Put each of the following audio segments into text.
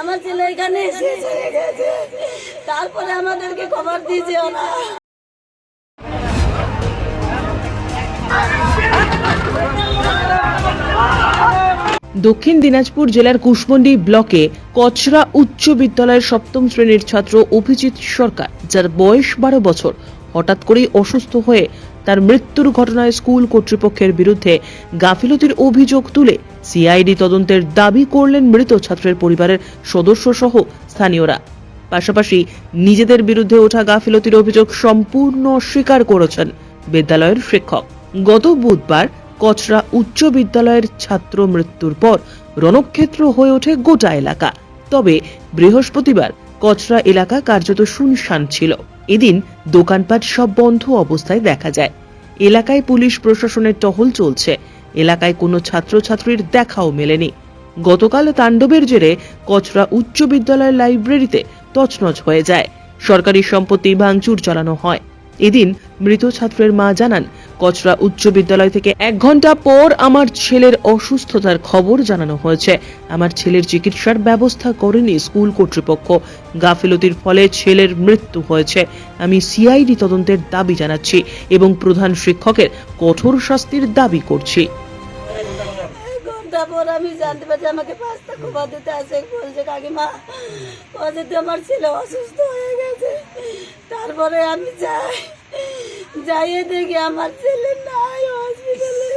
আমার ছেলে এখানে তারপরে আমাদেরকে খবর দিয়েছে ওরা দক্ষিণ দিনাজপুর জেলার কুশমন্ডি ব্লকে কচরা উচ্চ বিদ্যালয়ের সপ্তম শ্রেণির ছাত্র অভিজিৎ সরকার, যার বয়স বারো বছর, হঠাৎ করেই অসুস্থ হয়ে তার মৃত্যুর ঘটনায় স্কুল কর্তৃপক্ষের বিরুদ্ধে গাফিলতির অভিযোগ তুলে সিআইডি তদন্তের দাবি করলেন মৃত ছাত্রের পরিবারের সদস্য সহ স্থানীয়রা। পাশাপাশি নিজেদের বিরুদ্ধে ওঠা গাফিলতির অভিযোগ সম্পূর্ণ অস্বীকার করেছেন বিদ্যালয়ের শিক্ষক। গত বুধবার কচরা উচ্চ বিদ্যালয়ের ছাত্র মৃত্যুর পর রণক্ষেত্র হয়ে ওঠে গোটা এলাকা। তবে বৃহস্পতিবার কচরা এলাকা কার্যত শুনশান ছিল। এদিন দোকানপাট সব বন্ধ অবস্থায় দেখা যায়। এলাকায় পুলিশ প্রশাসনের টহল চলছে। এলাকায় কোনো ছাত্রছাত্রীর দেখাও মেলেনি। গতকাল তাণ্ডবের জেরে কচরা উচ্চ বিদ্যালয়ের লাইব্রেরিতে তছনছ হয়ে যায়। সরকারি সম্পত্তি ভাঙচুর চালানো হয়। এদিন মৃত ছাত্রের মা জানান, কচরা উচ্চ বিদ্যালয় থেকে এক ঘণ্টা পর আমার ছেলের অসুস্থতার খবর জানানো হয়েছে। আমার ছেলের চিকিৎসার ব্যবস্থা করেনি স্কুল কর্তৃপক্ষ। গাফিলতির ফলে ছেলের মৃত্যু হয়েছে। আমি সিআইডি তদন্তের দাবি জানাচ্ছি এবং প্রধান শিক্ষকের কঠোর শাস্তির দাবি করছি। ঘণ্টা পর আমি জানতে পারছি আমাকে পাঁচটা খবর দিতে আসে বলছে, কাকিমা, বলছে আমার ছেলে অসুস্থ হয়ে গেছে। তারপরে আমি যাই, যাইয়ে দেখি আমার ছেলে নাই হসপিটালে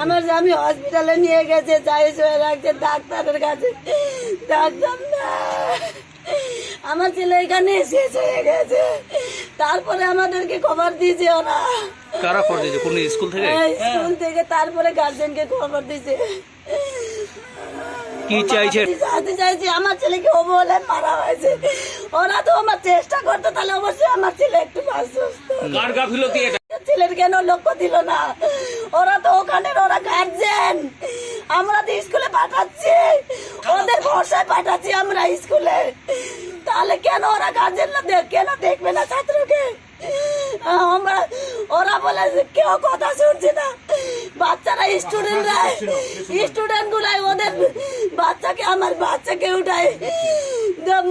আমার আমি হসপিটালে নিয়ে গেছে যাই শুয়ে রাখছে, ডাক্তারের কাছে। ডাক্তার না আমার ছেলে এখানে শেষ হয়ে গেছে। তারপরে আমাদেরকে খবর দিয়েছে ওরা। কারা খবর দিয়েছে? কোন স্কুল থেকে? হ্যাঁ, স্কুল থেকে তারপরে গার্জেনকে খবর দিয়েছে। কি চাইছে? জানতে চাইছি। আমার ছেলেকে ও বলে মারা হয়েছে। ওরা তো আমার চেষ্টা করতো তাহলে অবশ্যই আমার ছেলে একটু সুস্থ কার গাফিলতি এটা? ছেলের কেন লক্ষ্য দিল না? ওরা তো ওখানে ওরা গার্জেন আমরা তো স্কুলে পাঠাচ্ছি। ওদের ভরসায় পাঠাচ্ছি আমরা স্কুলে। তাহলে কেন ওরা গার্জেন না দেখ কেন দেখবে না ছাত্রকে? আমরা ওরা বলে যে কেউ কথা শুনছে না। বাচ্চারা স্টুডেন্টরা স্টুডেন্ট গুলাই ওদের বাচ্চাকে আমার বাচ্চাকে উঠায়।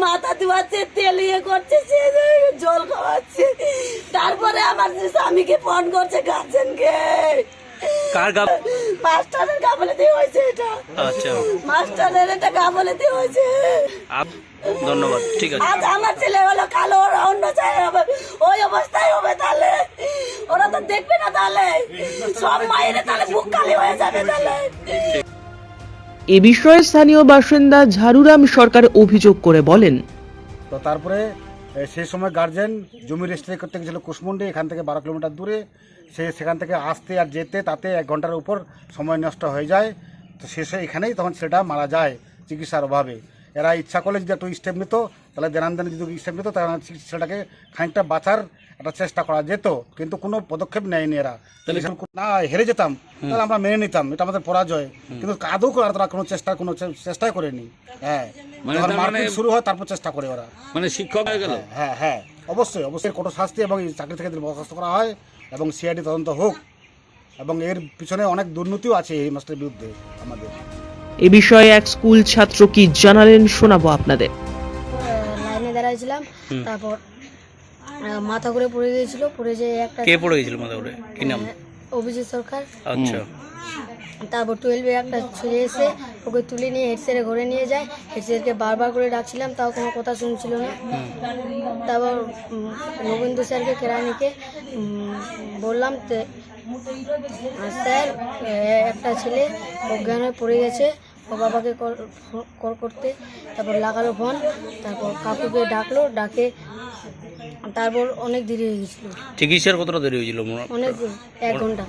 মাথা ধোয়াচ্ছে তেল ইয়ে করছে সে জল খাওয়াচ্ছে। তারপরে আমার স্বামীকে ফোন করছে গার্জেনকে। কার মাস্টারের হয়েছে এটা। আচ্ছা। মাস্টারের এটা হয়েছে। ধন্যবাদ ঠিক আছে। আজ আমার ছেলে হলো কালো ওরা অন্য জায়গায় হবে ওই অবস্থায় হবে তাহলে। ওরা তো দেখবে না তাহলে। সব মায়ের তাহলে বুক খালি হয়ে যাবে তাহলে। এ বিষয়ে স্থানীয় বাসিন্দা ঝাড়ুরাম সরকার অভিযোগ করে বলেন। তো তারপরে সেই সময় গার্জেন জমি রেজিস্ট্রি করতে গেছিল কুশমুন্ডি, এখান থেকে বারো কিলোমিটার দূরে। সে সেখান থেকে আসতে আর যেতে তাতে এক ঘণ্টার উপর সময় নষ্ট হয়ে যায়। তো শেষে এখানেই তখন ছেলেটা মারা যায় চিকিৎসার অভাবে। এরা ইচ্ছা করলে যদি একটু স্টেপ নিত তাহলে দেনান দেন যদি স্টেপ নিত তাহলে ছেলেটাকে খানিকটা বাঁচার একটা চেষ্টা করা যেত। কিন্তু কোনো পদক্ষেপ নেয়নি এরা। না হেরে যেতাম তাহলে আমরা মেনে নিতাম। এটা আমাদের পরাজয়। কিন্তু আদৌ করার তারা কোনো চেষ্টা কোনো চেষ্টাই করেনি। হ্যাঁ। মানে মানে- শুরু হয় তারপর চেষ্টা করে ওরা। মানে শিক্ষক হয়ে গেল? হ্যাঁ হ্যাঁ অবশ্যই অবশ্যই। কঠোর শাস্তি এবং চাকরি থেকে বরখাস্ত করা হয় এবং সিআইডি তদন্ত হোক। এবং এর পিছনে অনেক দুর্নীতিও আছে এই মাস্টারের বিরুদ্ধে আমাদের। এ বিষয়ে এক স্কুল ছাত্র কি জানালেন শোনাবো আপনাদের। লাইনে দাঁড়াইছিলাম তারপর মাথা করে পড়ে গিয়েছিল পড়ে যে একটা কে পড়ে গিয়েছিল মাথা করে কি নাম? অভিজিৎ সরকার। আচ্ছা। তারপর টুয়েলভে একটা ছেলে এসে ওকে তুলে নিয়ে হেডসেরে ঘরে নিয়ে যায়। হেডসেরকে বারবার করে ডাকছিলাম তাও কোনো কথা শুনছিল না। তারপর রবীন্দ্র স্যারকে কেরানিকে বললাম স্যার একটা ছেলে অজ্ঞান হয়ে পড়ে গেছে। ও বাবাকে কল কল করতে। তারপর লাগালো ফোন তারপর কাকুকে ডাকলো ডাকে তারপর অনেক দেরি হয়ে গেছিল। চিকিৎসার কতটা দেরি হয়েছিল অনেক এক ঘণ্টা।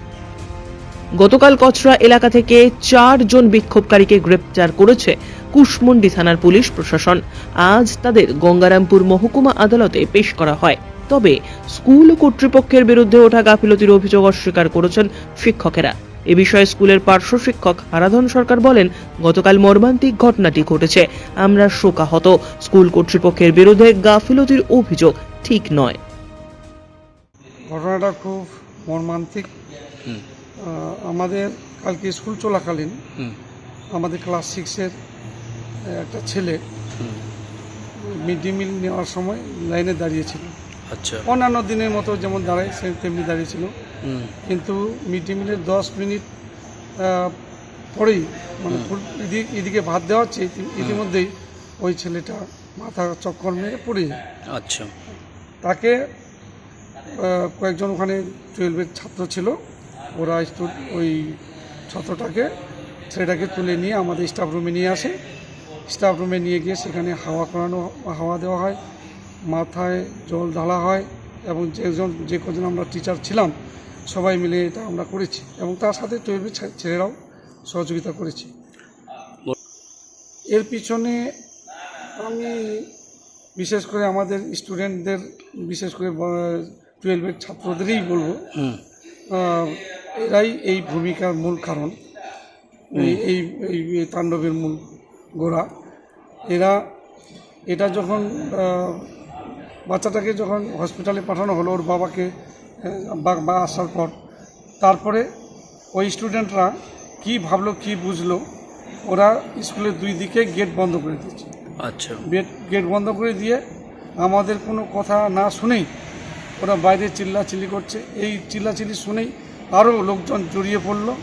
গতকাল কচরা এলাকা থেকে চারজন বিক্ষোভকারীকে গ্রেপ্তার করেছে কুশমন্ডি থানার পুলিশ প্রশাসন। আজ তাদের গঙ্গারামপুর মহকুমা আদালতে পেশ করা হয়। তবে স্কুল কর্তৃপক্ষের বিরুদ্ধে ওঠা গাফিলতির অভিযোগ অস্বীকার করেছেন শিক্ষকেরা। এ বিষয়ে স্কুলের পার্শ্ব শিক্ষক হারাধন সরকার বলেন গতকাল মর্মান্তিক ঘটনাটি ঘটেছে। আমরা শোকাহত। স্কুল কর্তৃপক্ষের বিরুদ্ধে গাফিলতির অভিযোগ ঠিক নয়। ঘটনাটা খুব মর্মান্তিক। আমাদের কালকে স্কুল চলাকালীন আমাদের ক্লাস সিক্সের একটা ছেলে মিড ডে মিল নেওয়ার সময় লাইনে দাঁড়িয়েছিল। আচ্ছা। অন্যান্য দিনের মতো যেমন দাঁড়ায় সে তেমনি দাঁড়িয়েছিল। কিন্তু মিড ডে মিলের দশ মিনিট পরেই মানে এদিকে ভাত দেওয়া হচ্ছে ইতিমধ্যেই ওই ছেলেটা মাথা চক্কর মেরে পড়ে যায়। আচ্ছা। তাকে কয়েকজন ওখানে টুয়েলভের ছাত্র ছিল। ওরা ওই ছাত্রটাকে ছেলেটাকে তুলে নিয়ে আমাদের স্টাফ রুমে নিয়ে আসে। স্টাফ রুমে নিয়ে গিয়ে সেখানে হাওয়া করানো হাওয়া দেওয়া হয় মাথায় জল ঢালা হয় এবং যেজন যে কজন আমরা টিচার ছিলাম সবাই মিলে এটা আমরা করেছি এবং তার সাথে টুয়েলভের ছেলেরাও সহযোগিতা করেছি। এর পিছনে আমি বিশেষ করে আমাদের স্টুডেন্টদের বিশেষ করে টুয়েলভের ছাত্রদেরই বলব। এরাই এই ভূমিকার মূল কারণ এই এই তাণ্ডবের মূল গোড়া। এরা এটা যখন বাচ্চাটাকে যখন হসপিটালে পাঠানো হলো ওর বাবাকে বা- বা আসার পর তারপরে ওই স্টুডেন্টরা কি ভাবলো কি বুঝলো ওরা স্কুলের দুই দিকে গেট বন্ধ করে দিয়েছে। আচ্ছা। গেট গেট বন্ধ করে দিয়ে আমাদের কোনো কথা না শুনেই ওরা বাইরে চিল্লাচিল্লি করছে। এই চিল্লাচিল্লি শুনেই আরও লোকজন জড়িয়ে পড়ল।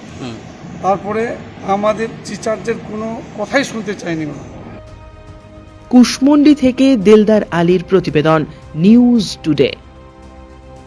তারপরে আমাদের টিচারদের কোনো কথাই শুনতে চায়নি ওরা। কুশমন্ডি থেকে দিলদার আলীর প্রতিবেদন নিউজ টুডে।